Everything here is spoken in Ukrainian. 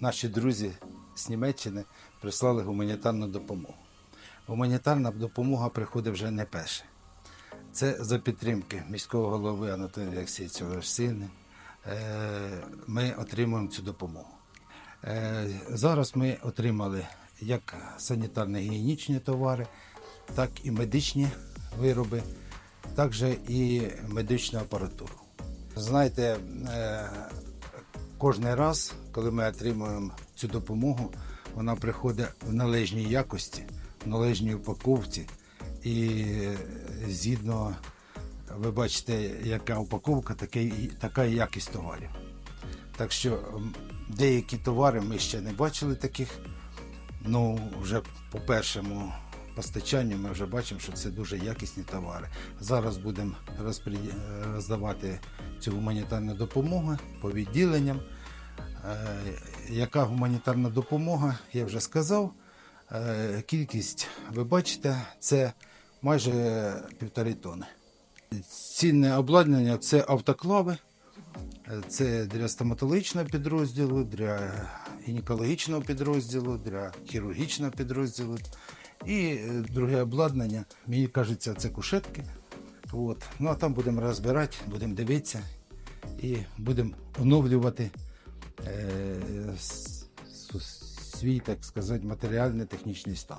наші друзі з Німеччини прислали гуманітарну допомогу. Гуманітарна допомога приходить вже не перше. Це за підтримки міського голови Анатолія Олексійовича Лошсини. Ми отримуємо цю допомогу. Е, Зараз ми отримали як санітарно-гігієнічні товари, так і медичні вироби, також і медичну апаратуру. Знаєте, кожен раз, коли ми отримуємо цю допомогу, вона приходить в належній якості, в належній упаковці. І е, згідно, ви бачите, яка упаковка, така і якість товарів. Так що деякі товари ми ще не бачили таких. Ну, вже по першому постачанню ми вже бачимо, що це дуже якісні товари. Зараз будемо розпри- роздавати цю гуманітарну допомогу по відділенням. Е, Яка гуманітарна допомога, я вже сказав. Е, Кількість, ви бачите, це майже півтори тони. Цінне обладнання це автоклави, Е, це для стоматологічного підрозділу, для гінекологічного підрозділу, для хірургічного підрозділу. І е, друге обладнання, мені кажеться, це кушетки. От. Ну а там будемо розбирати, будемо дивитися і будемо оновлювати е, свій, так сказати, матеріальний технічний стан.